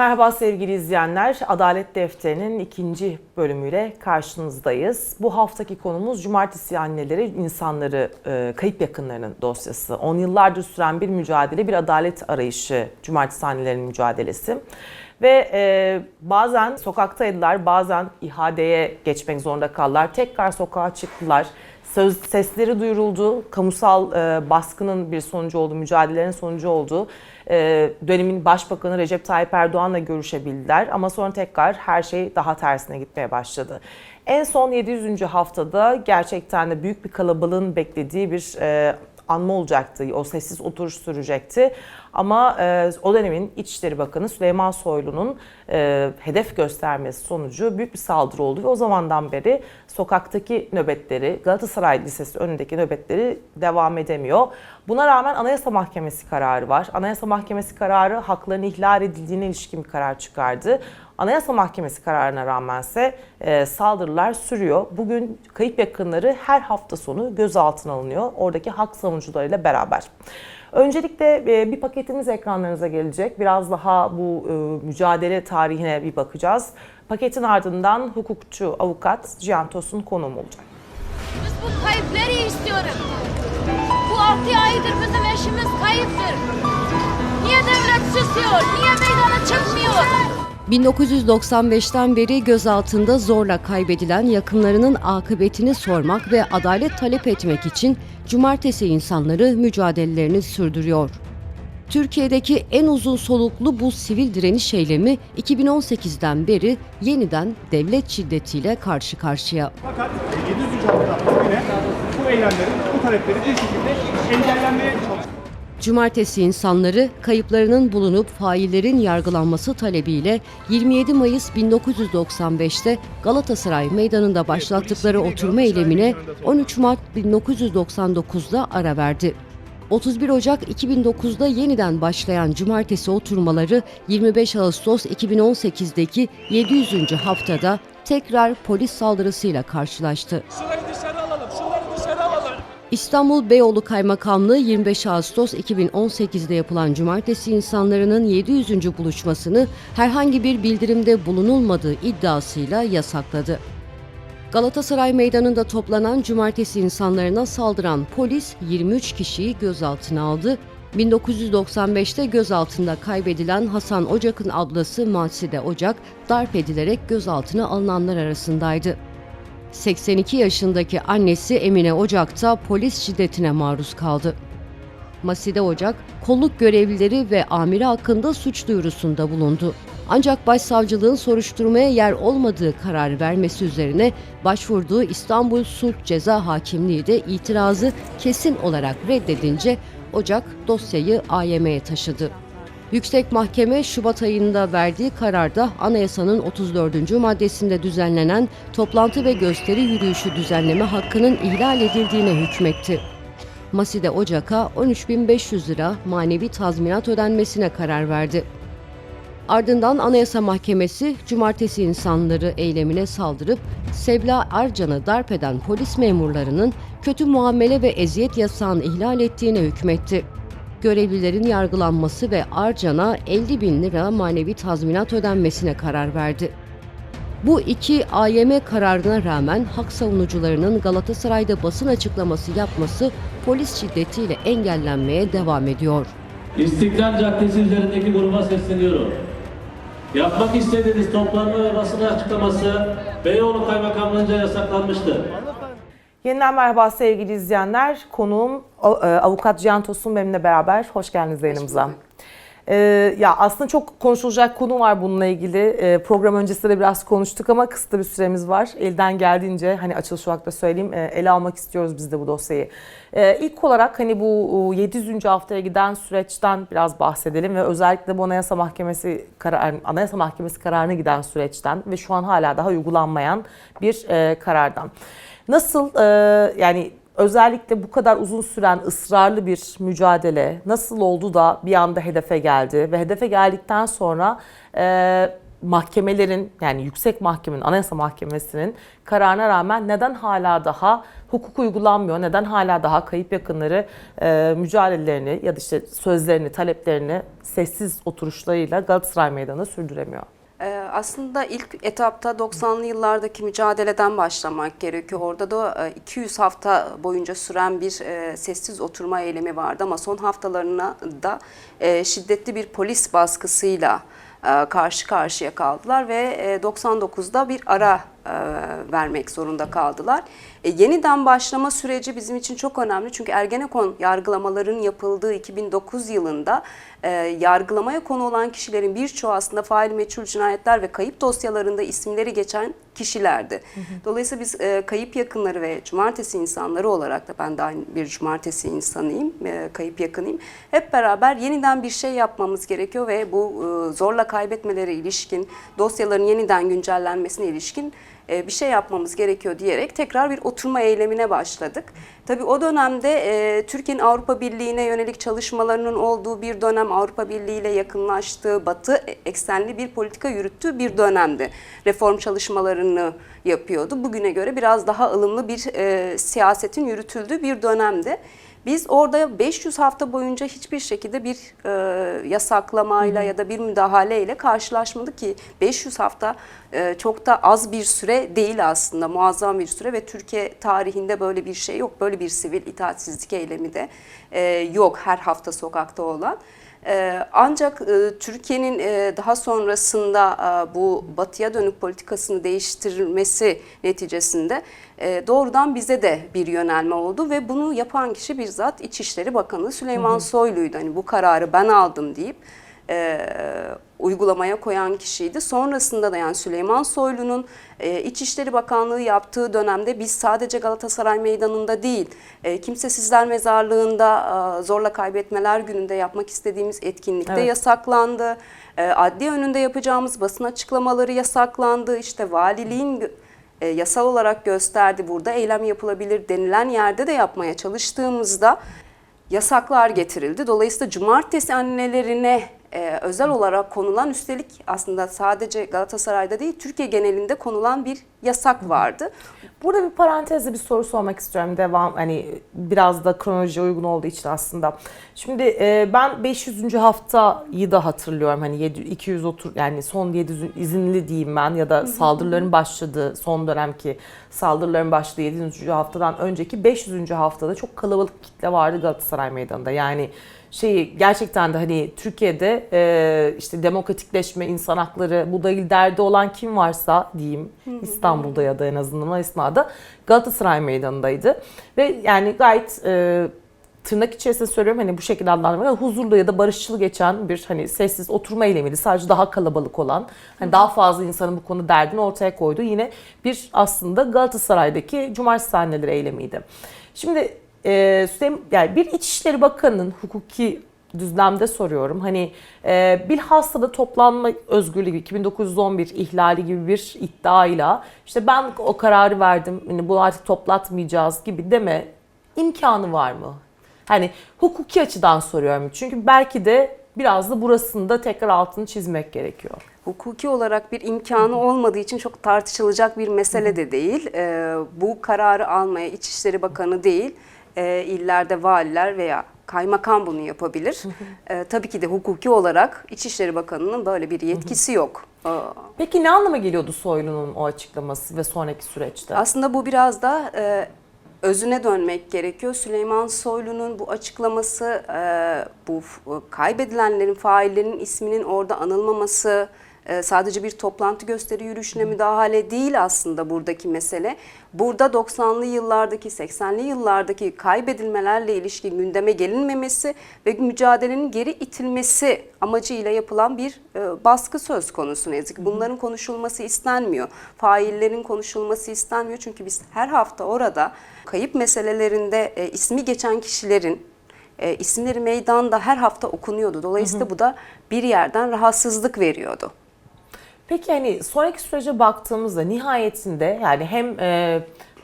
Merhaba sevgili izleyenler. Adalet Defteri'nin ikinci bölümüyle karşınızdayız. Bu haftaki konumuz Cumartesi anneleri, insanları, e, kayıp yakınlarının dosyası. 10 yıllardır süren bir mücadele, bir adalet arayışı Cumartesi annelerinin mücadelesi. Ve e, bazen sokaktaydılar, bazen ihadeye geçmek zorunda kaldılar. Tekrar sokağa çıktılar. Söz sesleri duyuruldu. Kamusal e, baskının bir sonucu oldu, mücadelelerin sonucu oldu. E, dönemin Başbakanı Recep Tayyip Erdoğan'la görüşebildiler ama sonra tekrar her şey daha tersine gitmeye başladı. En son 700. haftada gerçekten de büyük bir kalabalığın beklediği bir e, anma olacaktı. O sessiz oturuş sürecekti. Ama e, o dönemin İçişleri Bakanı Süleyman Soylu'nun e, hedef göstermesi sonucu büyük bir saldırı oldu ve o zamandan beri sokaktaki nöbetleri, Galatasaray Lisesi önündeki nöbetleri devam edemiyor. Buna rağmen Anayasa Mahkemesi kararı var. Anayasa Mahkemesi kararı hakların ihlal edildiğine ilişkin bir karar çıkardı. Anayasa Mahkemesi kararına rağmense e, saldırılar sürüyor. Bugün kayıp yakınları her hafta sonu gözaltına alınıyor. Oradaki hak savunucularıyla beraber. Öncelikle e, bir paketimiz ekranlarınıza gelecek. Biraz daha bu e, mücadele tarihine bir bakacağız. Paketin ardından hukukçu, avukat Cihan Tosun konuğum olacak. Biz bu kayıpları istiyoruz. Bu altı aydır bizim eşimiz kayıptır. Niye devlet susuyor? Niye meydana çıkmıyor? 1995'ten beri gözaltında zorla kaybedilen yakınlarının akıbetini sormak ve adalet talep etmek için cumartesi insanları mücadelelerini sürdürüyor. Türkiye'deki en uzun soluklu bu sivil direniş eylemi 2018'den beri yeniden devlet şiddetiyle karşı karşıya. Fakat 700. hafta bugüne bu eylemlerin, bu taleplerin bir şekilde engellenmeye çalışılıyor. Cumartesi insanları kayıplarının bulunup faillerin yargılanması talebiyle 27 Mayıs 1995'te Galatasaray Meydanı'nda başlattıkları oturma eylemine 13 Mart 1999'da ara verdi. 31 Ocak 2009'da yeniden başlayan cumartesi oturmaları 25 Ağustos 2018'deki 700. haftada tekrar polis saldırısıyla karşılaştı. Şurayı İstanbul Beyoğlu Kaymakamlığı 25 Ağustos 2018'de yapılan cumartesi insanlarının 700. buluşmasını herhangi bir bildirimde bulunulmadığı iddiasıyla yasakladı. Galatasaray Meydanı'nda toplanan cumartesi insanlarına saldıran polis 23 kişiyi gözaltına aldı. 1995'te gözaltında kaybedilen Hasan Ocak'ın ablası Maside Ocak darp edilerek gözaltına alınanlar arasındaydı. 82 yaşındaki annesi Emine Ocak da polis şiddetine maruz kaldı. Maside Ocak, kolluk görevlileri ve amiri hakkında suç duyurusunda bulundu. Ancak başsavcılığın soruşturmaya yer olmadığı karar vermesi üzerine başvurduğu İstanbul Sulh Ceza Hakimliği de itirazı kesin olarak reddedince Ocak dosyayı AYM'ye taşıdı. Yüksek Mahkeme Şubat ayında verdiği kararda anayasanın 34. maddesinde düzenlenen toplantı ve gösteri yürüyüşü düzenleme hakkının ihlal edildiğine hükmetti. Maside Ocak'a 13.500 lira manevi tazminat ödenmesine karar verdi. Ardından Anayasa Mahkemesi cumartesi insanları eylemine saldırıp Sebla Arcan'ı darp eden polis memurlarının kötü muamele ve eziyet yasağını ihlal ettiğine hükmetti. Görevlilerin yargılanması ve Arcan'a 50 bin lira manevi tazminat ödenmesine karar verdi. Bu iki AYM kararına rağmen hak savunucularının Galatasaray'da basın açıklaması yapması polis şiddetiyle engellenmeye devam ediyor. İstiklal Caddesi üzerindeki gruba sesleniyorum. Yapmak istediğiniz toplanma ve basın açıklaması Beyoğlu Kaymakamlığı'nca yasaklanmıştır. Yeniden merhaba sevgili izleyenler. Konuğum e, avukat Cihan Tosun benimle beraber. Hoş geldiniz yayınımıza. Ee, ya aslında çok konuşulacak konu var bununla ilgili. Ee, program öncesinde de biraz konuştuk ama kısıtlı bir süremiz var. Elden geldiğince hani açılış olarak da söyleyeyim e, ele almak istiyoruz biz de bu dosyayı. Ee, ilk olarak hani bu 700. haftaya giden süreçten biraz bahsedelim ve özellikle bu Anayasa Mahkemesi karar Anayasa Mahkemesi kararına giden süreçten ve şu an hala daha uygulanmayan bir e, karardan. Nasıl e, yani özellikle bu kadar uzun süren ısrarlı bir mücadele nasıl oldu da bir anda hedefe geldi ve hedefe geldikten sonra e, mahkemelerin yani yüksek mahkemenin, anayasa mahkemesinin kararına rağmen neden hala daha hukuk uygulanmıyor? Neden hala daha kayıp yakınları e, mücadelelerini ya da işte sözlerini, taleplerini sessiz oturuşlarıyla Galatasaray Meydanı'nda sürdüremiyor? Ee, Aslında ilk etapta 90'lı yıllardaki mücadeleden başlamak gerekiyor. Orada da e, 200 hafta boyunca süren bir e, sessiz oturma eylemi vardı ama son haftalarına da e, şiddetli bir polis baskısıyla e, karşı karşıya kaldılar ve e, 99'da bir ara e, vermek zorunda kaldılar. E, Yeniden başlama süreci bizim için çok önemli çünkü Ergenekon yargılamaların yapıldığı 2009 yılında e, yargılamaya konu olan kişilerin birçoğu aslında fail meçhul cinayetler ve kayıp dosyalarında isimleri geçen kişilerdi. Dolayısıyla biz e, kayıp yakınları ve cumartesi insanları olarak da ben de aynı bir cumartesi insanıyım, e, kayıp yakınıyım. Hep beraber yeniden bir şey yapmamız gerekiyor ve bu e, zorla kaybetmelere ilişkin, dosyaların yeniden güncellenmesine ilişkin e, bir şey yapmamız gerekiyor diyerek tekrar bir oturma eylemine başladık. Tabii o dönemde e, Türkiye'nin Avrupa Birliği'ne yönelik çalışmalarının olduğu bir dönem, Avrupa Birliği ile yakınlaştığı, batı eksenli bir politika yürüttüğü bir dönemdi. Reform çalışmalarını yapıyordu. Bugüne göre biraz daha ılımlı bir e, siyasetin yürütüldüğü bir dönemdi. Biz orada 500 hafta boyunca hiçbir şekilde bir e, yasaklamayla ya da bir müdahaleyle karşılaşmadık ki 500 hafta e, çok da az bir süre değil aslında muazzam bir süre ve Türkiye tarihinde böyle bir şey yok. Böyle bir sivil itaatsizlik eylemi de e, yok her hafta sokakta olan. Ee, Ancak e, Türkiye'nin e, daha sonrasında e, bu batıya dönük politikasını değiştirmesi neticesinde doğrudan bize de bir yönelme oldu ve bunu yapan kişi bizzat İçişleri Bakanı Süleyman Soylu'ydu. Hani bu kararı ben aldım deyip uygulamaya koyan kişiydi. Sonrasında da yani Süleyman Soylu'nun e, İçişleri Bakanlığı yaptığı dönemde biz sadece Galatasaray Meydanı'nda değil, e, Kimsesizler Mezarlığı'nda e, zorla kaybetmeler gününde yapmak istediğimiz etkinlikte Evet. yasaklandı. E, adli önünde yapacağımız basın açıklamaları yasaklandı. İşte valiliğin e, yasal olarak gösterdi burada eylem yapılabilir denilen yerde de yapmaya çalıştığımızda yasaklar getirildi. Dolayısıyla cumartesi annelerine e, özel olarak konulan üstelik aslında sadece Galatasaray'da değil Türkiye genelinde konulan bir yasak vardı. Burada bir parantezle bir soru sormak istiyorum. Devam hani biraz da kronolojiye uygun olduğu için aslında. Şimdi e, ben 500. haftayı da hatırlıyorum. Hani 7, 200 otur yani son 700 izinli diyeyim ben ya da saldırıların başladığı son dönemki saldırıların başladığı 700. haftadan önceki 500. haftada çok kalabalık kitle vardı Galatasaray Meydanı'nda. Yani şeyi gerçekten de hani Türkiye'de e, işte demokratikleşme, insan hakları bu değil derdi olan kim varsa diyeyim İstanbul'da ya da en azından o esnada Galatasaray Meydanı'ndaydı. Ve yani gayet e, tırnak içerisinde söylüyorum hani bu şekilde adlandırmak huzurlu ya da barışçıl geçen bir hani sessiz oturma eylemiydi. Sadece daha kalabalık olan hani daha fazla insanın bu konu derdini ortaya koyduğu yine bir aslında Galatasaray'daki cumartesi anneleri eylemiydi. Şimdi e, Süleyman, yani bir İçişleri Bakanı'nın hukuki düzlemde soruyorum. Hani e, bilhassa da toplanma özgürlüğü 2911 ihlali gibi bir iddiayla işte ben o kararı verdim hani bunu artık toplatmayacağız gibi deme imkanı var mı? Hani hukuki açıdan soruyorum. Çünkü belki de biraz da burasında tekrar altını çizmek gerekiyor. Hukuki olarak bir imkanı olmadığı için çok tartışılacak bir mesele de değil. Ee, bu kararı almaya İçişleri Bakanı değil, e, illerde valiler veya kaymakam bunu yapabilir. Ee, tabii ki de hukuki olarak İçişleri Bakanı'nın böyle bir yetkisi yok. Ee, Peki ne anlama geliyordu Soylu'nun o açıklaması ve sonraki süreçte? Aslında bu biraz da e, özüne dönmek gerekiyor. Süleyman Soylu'nun bu açıklaması, e, bu kaybedilenlerin, faillerinin isminin orada anılmaması, e, sadece bir toplantı gösteri yürüyüşüne müdahale değil aslında buradaki mesele. Burada 90'lı yıllardaki, 80'li yıllardaki kaybedilmelerle ilişkin gündeme gelinmemesi ve mücadelenin geri itilmesi amacıyla yapılan bir e, baskı söz konusu ne. Bunların konuşulması istenmiyor. Faillerin konuşulması istenmiyor çünkü biz her hafta orada kayıp meselelerinde e, ismi geçen kişilerin e, isimleri meydanda her hafta okunuyordu. Dolayısıyla bu da bir yerden rahatsızlık veriyordu. Peki hani sonraki sürece baktığımızda nihayetinde yani hem e,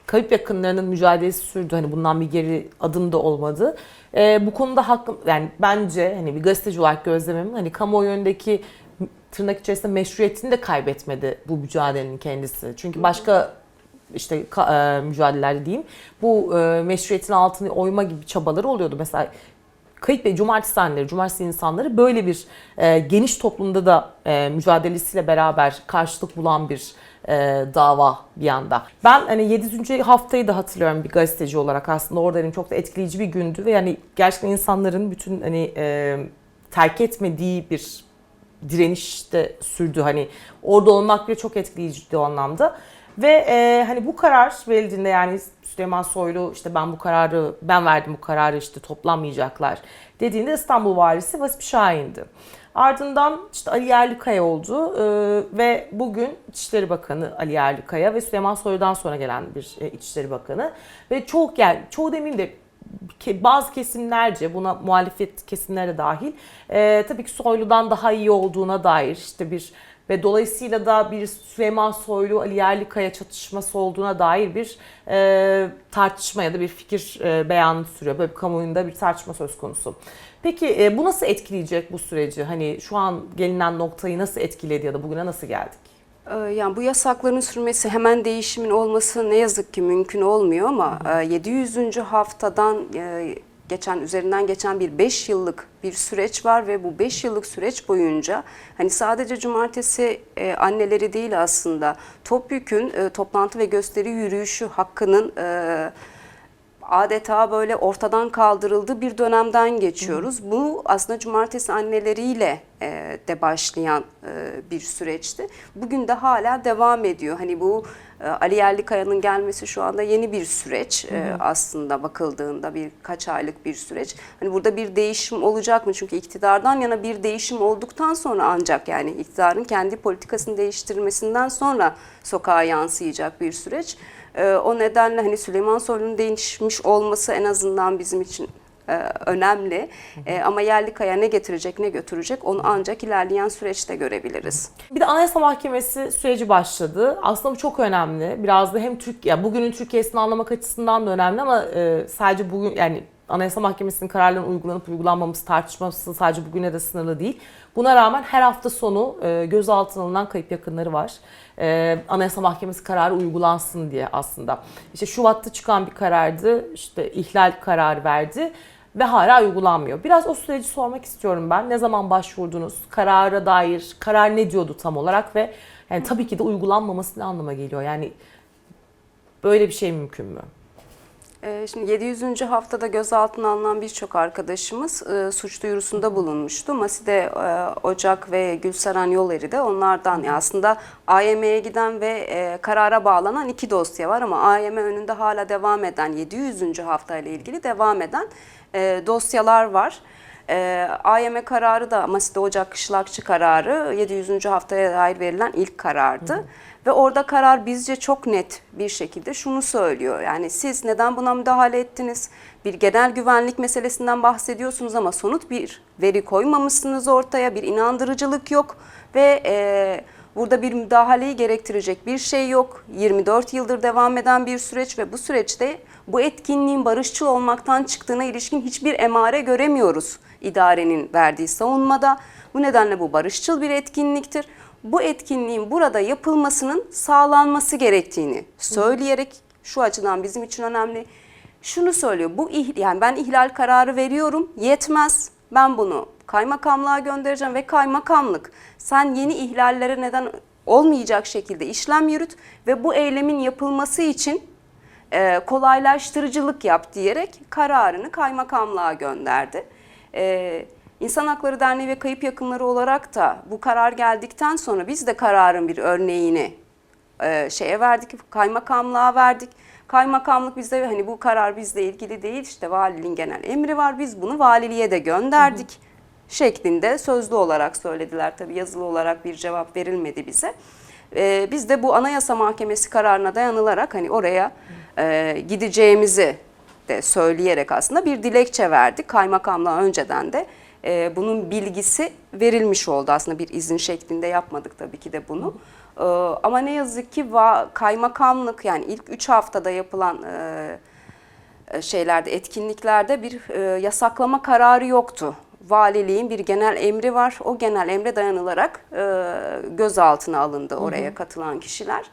kayıp yakınlarının mücadelesi sürdü hani bundan bir geri adım da olmadı. E, bu konuda hakkım yani bence hani bir gazeteci olarak gözlemim hani kamuoyu önündeki tırnak içerisinde meşruiyetini de kaybetmedi bu mücadelenin kendisi. Çünkü başka işte e, mücadelelerde diyeyim bu e, meşruiyetin altını oyma gibi çabaları oluyordu. Mesela Kayıp Bey Cumartesi anneleri, Cumartesi insanları böyle bir e, geniş toplumda da e, mücadelesiyle beraber karşılık bulan bir e, dava bir yanda. Ben hani 7. haftayı da hatırlıyorum bir gazeteci olarak aslında orada hani çok da etkileyici bir gündü ve yani gerçekten insanların bütün hani e, terk etmediği bir direniş de sürdü. Hani orada olmak bile çok etkileyiciydi o anlamda. Ve e, hani bu karar verildiğinde yani Süleyman Soylu işte ben bu kararı ben verdim bu kararı işte toplanmayacaklar dediğinde İstanbul valisi Vasip Şahin'di. Ardından işte Ali Yerlikaya oldu e, ve bugün İçişleri Bakanı Ali Yerlikaya ve Süleyman Soylu'dan sonra gelen bir e, İçişleri Bakanı ve çoğu yani çoğu demeyeyim de bazı kesimlerce buna muhalefet kesimleri de dahil e, tabii ki Soylu'dan daha iyi olduğuna dair işte bir ve dolayısıyla da bir Süleyman Soylu Ali Yerlikaya çatışması olduğuna dair bir e, tartışma ya da bir fikir e, beyanı sürüyor. Böyle bir kamuoyunda bir tartışma söz konusu. Peki e, bu nasıl etkileyecek bu süreci? Hani şu an gelinen noktayı nasıl etkiledi ya da bugüne nasıl geldik? Ee, Yani bu yasakların sürmesi hemen değişimin olması ne yazık ki mümkün olmuyor ama e, 700. haftadan e, geçen üzerinden geçen bir 5 yıllık bir süreç var ve bu 5 yıllık süreç boyunca hani sadece cumartesi e, anneleri değil aslında topyekün e, toplantı ve gösteri yürüyüşü hakkının e, adeta böyle ortadan kaldırıldığı bir dönemden geçiyoruz. Bu aslında cumartesi anneleriyle e, de başlayan e, bir süreçti. Bugün de hala devam ediyor. Hani bu e, Ali Yerlikaya'nın gelmesi şu anda yeni bir süreç e, aslında bakıldığında birkaç aylık bir süreç. Hani burada bir değişim olacak mı? Çünkü iktidardan yana bir değişim olduktan sonra ancak yani iktidarın kendi politikasını değiştirmesinden sonra sokağa yansıyacak bir süreç. Ee, o nedenle hani Süleyman Soylu'nun değişmiş olması en azından bizim için e, önemli. E, ama Yerlikaya ne getirecek ne götürecek onu ancak ilerleyen süreçte görebiliriz. Bir de Anayasa Mahkemesi süreci başladı. Aslında bu çok önemli. Biraz da hem Türk ya bugünün Türkiye'sini anlamak açısından da önemli ama e, sadece bugün yani Anayasa Mahkemesi'nin kararlarının uygulanıp uygulanmaması tartışması sadece bugüne de sınırlı değil. Buna rağmen her hafta sonu e, gözaltına alınan kayıp yakınları var. E, Anayasa Mahkemesi kararı uygulansın diye aslında. İşte Şubat'ta çıkan bir karardı. işte ihlal kararı verdi ve hala uygulanmıyor. Biraz o süreci sormak istiyorum ben. Ne zaman başvurdunuz? Karara dair, karar ne diyordu tam olarak ve yani tabii ki de uygulanmaması ne anlama geliyor? Yani böyle bir şey mümkün mü? Ee, Şimdi 700. haftada gözaltına alınan birçok arkadaşımız e, suç duyurusunda bulunmuştu. Masi'de e, Ocak ve Gülseren Yolleri de onlardan. Aslında AYM'ye giden ve e, karara bağlanan iki dosya var ama AYM önünde hala devam eden 700. haftayla ilgili devam eden dosyalar var. E, AYM kararı da Masi'de Ocak Kışlakçı kararı 700. haftaya dair verilen ilk karardı. Ve orada karar bizce çok net bir şekilde şunu söylüyor. Yani siz neden buna müdahale ettiniz? Bir genel güvenlik meselesinden bahsediyorsunuz ama somut bir veri koymamışsınız ortaya. Bir inandırıcılık yok ve e, burada bir müdahaleyi gerektirecek bir şey yok. 24 yıldır devam eden bir süreç ve bu süreçte bu etkinliğin barışçıl olmaktan çıktığına ilişkin hiçbir emare göremiyoruz idarenin verdiği savunmada. Bu nedenle bu barışçıl bir etkinliktir bu etkinliğin burada yapılmasının sağlanması gerektiğini söyleyerek şu açıdan bizim için önemli. Şunu söylüyor. Bu yani ben ihlal kararı veriyorum. Yetmez. Ben bunu kaymakamlığa göndereceğim ve kaymakamlık sen yeni ihlallere neden olmayacak şekilde işlem yürüt ve bu eylemin yapılması için e, kolaylaştırıcılık yap diyerek kararını kaymakamlığa gönderdi. E, İnsan Hakları Derneği ve kayıp yakınları olarak da bu karar geldikten sonra biz de kararın bir örneğini e, şeye verdik, kaymakamlığa verdik. Kaymakamlık bizde hani bu karar bizle ilgili değil işte valiliğin genel emri var biz bunu valiliğe de gönderdik şeklinde sözlü olarak söylediler. Tabi yazılı olarak bir cevap verilmedi bize. E, biz de bu Anayasa Mahkemesi kararına dayanılarak hani oraya e, gideceğimizi de söyleyerek aslında bir dilekçe verdik. Kaymakamlığa önceden de e, bunun bilgisi verilmiş oldu. Aslında bir izin şeklinde yapmadık tabii ki de bunu. E, ama ne yazık ki va- kaymakamlık yani ilk 3 haftada yapılan e, e, şeylerde, etkinliklerde bir e, yasaklama kararı yoktu. valiliğin bir genel emri var. O genel emre dayanılarak e, gözaltına alındı oraya katılan kişiler.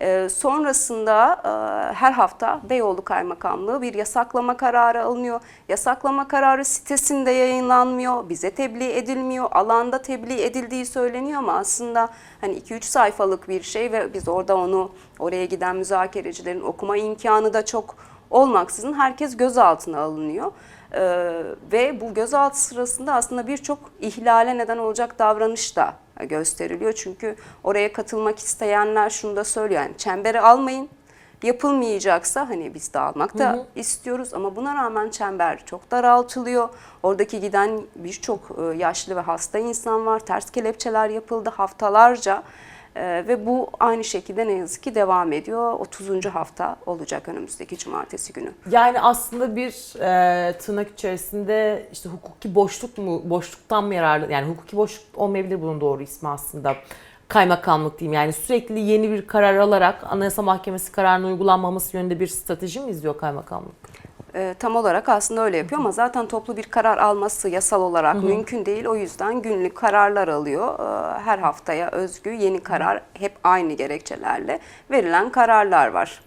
E, sonrasında e, her hafta Beyoğlu Kaymakamlığı bir yasaklama kararı alınıyor. Yasaklama kararı sitesinde yayınlanmıyor, bize tebliğ edilmiyor, alanda tebliğ edildiği söyleniyor ama aslında hani 2-3 sayfalık bir şey ve biz orada onu oraya giden müzakerecilerin okuma imkanı da çok olmaksızın herkes gözaltına alınıyor. Ee, ve bu gözaltı sırasında aslında birçok ihlale neden olacak davranış da gösteriliyor. Çünkü oraya katılmak isteyenler şunu da söylüyor. Yani çembere almayın. Yapılmayacaksa hani biz de almak da istiyoruz ama buna rağmen çember çok daraltılıyor. Oradaki giden birçok e, yaşlı ve hasta insan var. Ters kelepçeler yapıldı haftalarca. Ee, ve bu aynı şekilde ne yazık ki devam ediyor. 30. hafta olacak önümüzdeki cumartesi günü. Yani aslında bir e, tırnak içerisinde işte hukuki boşluk mu, boşluktan mı yararlı, yani hukuki boşluk olmayabilir bunun doğru ismi aslında. Kaymakamlık diyeyim yani sürekli yeni bir karar alarak Anayasa Mahkemesi kararının uygulanmaması yönünde bir strateji mi izliyor kaymakamlık? Ee, tam olarak aslında öyle yapıyor ama zaten toplu bir karar alması yasal olarak mümkün değil. O yüzden günlük kararlar alıyor. Ee, her haftaya özgü yeni karar hep aynı gerekçelerle verilen kararlar var.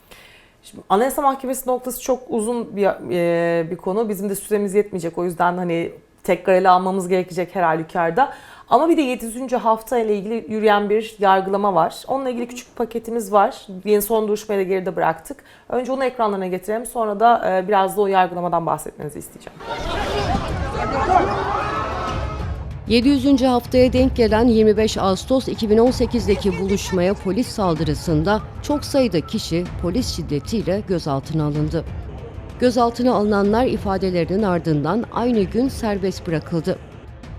Şimdi Anayasa Mahkemesi noktası çok uzun bir e, bir konu. Bizim de süremiz yetmeyecek. O yüzden hani tekrar ele almamız gerekecek her halükarda. Ama bir de 700. hafta ile ilgili yürüyen bir yargılama var. Onunla ilgili küçük bir paketimiz var. Yeni son duruşmayı da geride bıraktık. Önce onu ekranlarına getirelim. Sonra da e, biraz da o yargılamadan bahsetmenizi isteyeceğim. 700. haftaya denk gelen 25 Ağustos 2018'deki buluşmaya polis saldırısında çok sayıda kişi polis şiddetiyle gözaltına alındı. Gözaltına alınanlar ifadelerinin ardından aynı gün serbest bırakıldı.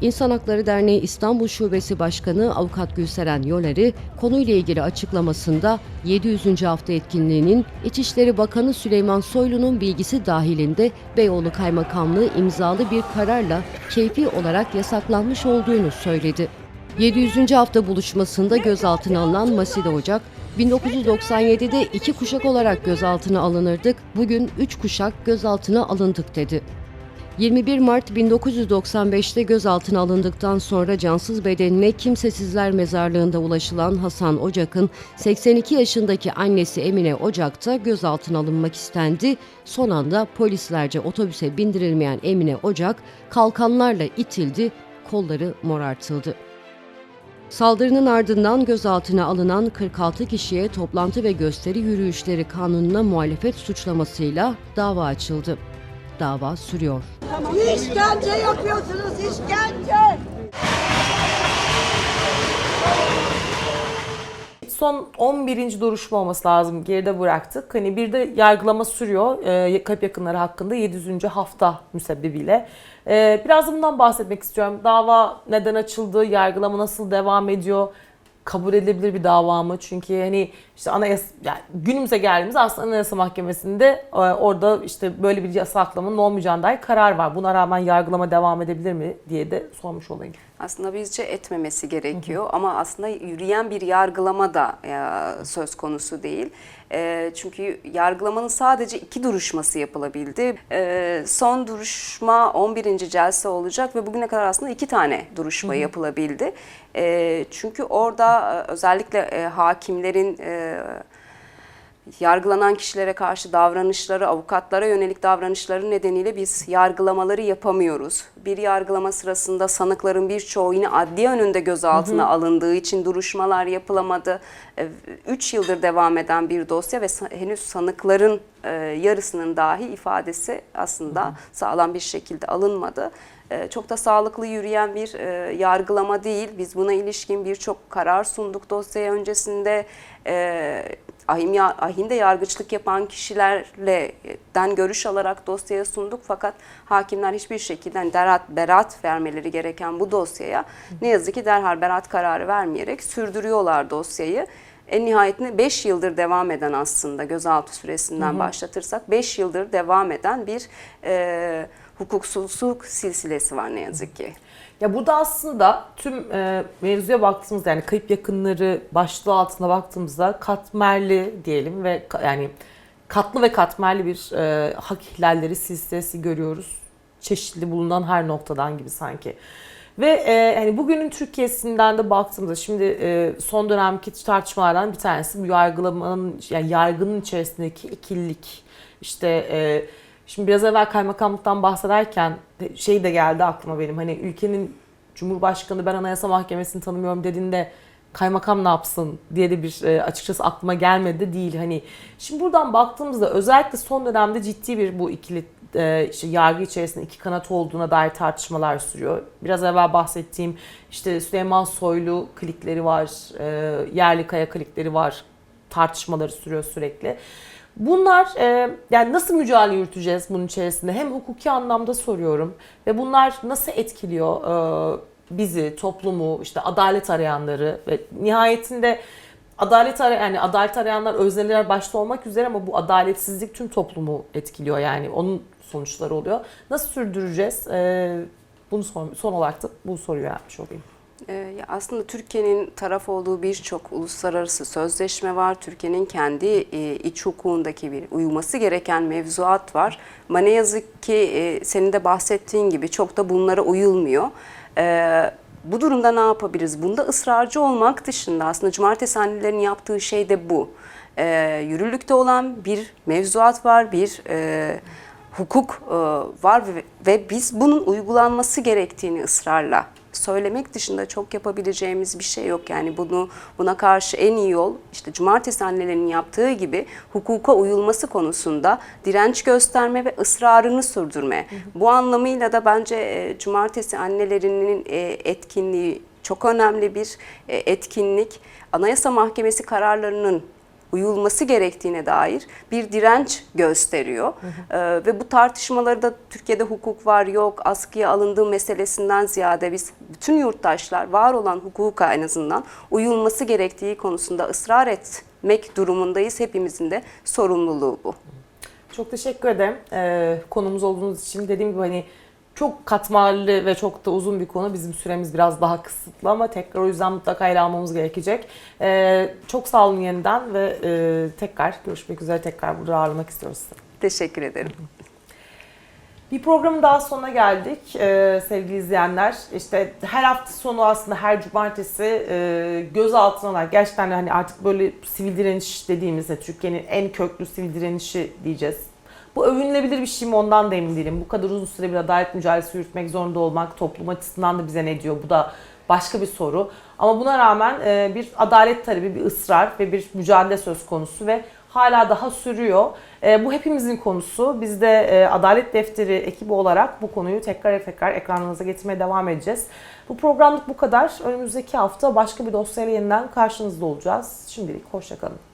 İnsan Hakları Derneği İstanbul Şubesi Başkanı Avukat Gülseren Yoleri konuyla ilgili açıklamasında 700. hafta etkinliğinin İçişleri Bakanı Süleyman Soylu'nun bilgisi dahilinde Beyoğlu Kaymakamlığı imzalı bir kararla keyfi olarak yasaklanmış olduğunu söyledi. 700. hafta buluşmasında gözaltına alınan Maside Ocak, 1997'de iki kuşak olarak gözaltına alınırdık, bugün üç kuşak gözaltına alındık dedi. 21 Mart 1995'te gözaltına alındıktan sonra cansız bedenine kimsesizler mezarlığında ulaşılan Hasan Ocak'ın 82 yaşındaki annesi Emine Ocak'ta gözaltına alınmak istendi. Son anda polislerce otobüse bindirilmeyen Emine Ocak kalkanlarla itildi, kolları morartıldı. Saldırının ardından gözaltına alınan 46 kişiye toplantı ve gösteri yürüyüşleri kanununa muhalefet suçlamasıyla dava açıldı. Dava sürüyor. İşkence yapıyorsunuz, işkence! Son 11. duruşma olması lazım. Geride bıraktık. Hani bir de yargılama sürüyor. E, kayıp yakınları hakkında 700. hafta müsebbibiyle. E, biraz da bundan bahsetmek istiyorum. Dava neden açıldı? Yargılama nasıl devam ediyor? Kabul edilebilir bir dava mı? Çünkü hani işte anayasa yani günümüze geldiğimiz aslında Anayasa Mahkemesi'nde e, orada işte böyle bir yasaklamanın olmayacağına dair karar var. Buna rağmen yargılama devam edebilir mi diye de sormuş olayım. Aslında bizce etmemesi gerekiyor ama aslında yürüyen bir yargılama da e, söz konusu değil. E, çünkü yargılamanın sadece iki duruşması yapılabildi. E, son duruşma 11. celse olacak ve bugüne kadar aslında iki tane duruşma yapılabildi. E, çünkü orada e, özellikle e, hakimlerin e, yargılanan kişilere karşı davranışları, avukatlara yönelik davranışları nedeniyle biz yargılamaları yapamıyoruz. Bir yargılama sırasında sanıkların birçoğu yine adliye önünde gözaltına alındığı için duruşmalar yapılamadı. 3 yıldır devam eden bir dosya ve henüz sanıkların yarısının dahi ifadesi aslında sağlam bir şekilde alınmadı. Çok da sağlıklı yürüyen bir yargılama değil. Biz buna ilişkin birçok karar sunduk dosyaya öncesinde. Ahim ya, ahimde yargıçlık yapan kişilerle den görüş alarak dosyaya sunduk fakat hakimler hiçbir şekilde hani derat, beraat vermeleri gereken bu dosyaya ne yazık ki derhal beraat kararı vermeyerek sürdürüyorlar dosyayı. En nihayetinde 5 yıldır devam eden aslında gözaltı süresinden başlatırsak 5 yıldır devam eden bir e, hukuksuzluk silsilesi var ne yazık ki. Ya burada aslında tüm e, mevzuya baktığımızda yani kayıp yakınları başlığı altına baktığımızda katmerli diyelim ve ka- yani katlı ve katmerli bir e, hak ihlalleri silsilesi görüyoruz. çeşitli bulunan her noktadan gibi sanki. Ve e, hani bugünün Türkiye'sinden de baktığımızda şimdi e, son dönemki tartışmalardan bir tanesi bu yargılamanın yani yargının içerisindeki ikililik. İşte e, şimdi biraz evvel kaymakamlıktan bahsederken şey de geldi aklıma benim hani ülkenin Cumhurbaşkanı ben Anayasa Mahkemesi'ni tanımıyorum dediğinde kaymakam ne yapsın diye de bir e, açıkçası aklıma gelmedi de değil. Hani şimdi buradan baktığımızda özellikle son dönemde ciddi bir bu ikili e, işte yargı içerisinde iki kanat olduğuna dair tartışmalar sürüyor. Biraz evvel bahsettiğim işte Süleyman Soylu klikleri var, e, yerli kaya klikleri var tartışmaları sürüyor sürekli. Bunlar e, yani nasıl mücadele yürüteceğiz bunun içerisinde? Hem hukuki anlamda soruyorum ve bunlar nasıl etkiliyor e, bizi, toplumu, işte adalet arayanları ve nihayetinde adalet arayan yani adalet arayanlar özneler başta olmak üzere ama bu adaletsizlik tüm toplumu etkiliyor yani onun sonuçları oluyor. Nasıl sürdüreceğiz? E, bunu son, son olarak da bu soruyu yapmış olayım. Ee, aslında Türkiye'nin taraf olduğu birçok uluslararası sözleşme var. Türkiye'nin kendi e, iç hukukundaki bir uyması gereken mevzuat var. Ama ne yazık ki e, senin de bahsettiğin gibi çok da bunlara uyulmuyor. Ee, bu durumda ne yapabiliriz? Bunda ısrarcı olmak dışında aslında cumartesi annelerinin yaptığı şey de bu. Ee, yürürlükte olan bir mevzuat var, bir e, hukuk var ve biz bunun uygulanması gerektiğini ısrarla söylemek dışında çok yapabileceğimiz bir şey yok. Yani bunu buna karşı en iyi yol işte cumartesi annelerinin yaptığı gibi hukuka uyulması konusunda direnç gösterme ve ısrarını sürdürme. Bu anlamıyla da bence e, cumartesi annelerinin e, etkinliği çok önemli bir e, etkinlik. Anayasa Mahkemesi kararlarının uyulması gerektiğine dair bir direnç gösteriyor. Ee, ve bu tartışmaları da Türkiye'de hukuk var yok, askıya alındığı meselesinden ziyade biz bütün yurttaşlar var olan hukuka en azından uyulması gerektiği konusunda ısrar etmek durumundayız. Hepimizin de sorumluluğu bu. Çok teşekkür ederim ee, konumuz olduğunuz için. Dediğim gibi hani çok katmanlı ve çok da uzun bir konu. Bizim süremiz biraz daha kısıtlı ama tekrar o yüzden mutlaka ele almamız gerekecek. Ee, çok sağ olun yeniden ve e, tekrar görüşmek üzere. Tekrar burada ağırlamak istiyoruz sizi. Teşekkür ederim. Bir programın daha sonuna geldik ee, sevgili izleyenler. İşte her hafta sonu aslında her cumartesi e, gözaltına alan gerçekten hani artık böyle sivil direniş dediğimizde Türkiye'nin en köklü sivil direnişi diyeceğiz. Bu övünülebilir bir şey mi ondan da emin değilim. Bu kadar uzun süre bir adalet mücadelesi yürütmek zorunda olmak toplum açısından da bize ne diyor? Bu da başka bir soru. Ama buna rağmen e, bir adalet talebi, bir ısrar ve bir mücadele söz konusu ve hala daha sürüyor. E, bu hepimizin konusu. Biz de e, Adalet Defteri ekibi olarak bu konuyu tekrar tekrar ekranınıza getirmeye devam edeceğiz. Bu programlık bu kadar. Önümüzdeki hafta başka bir dosyayla yeniden karşınızda olacağız. Şimdilik hoşçakalın.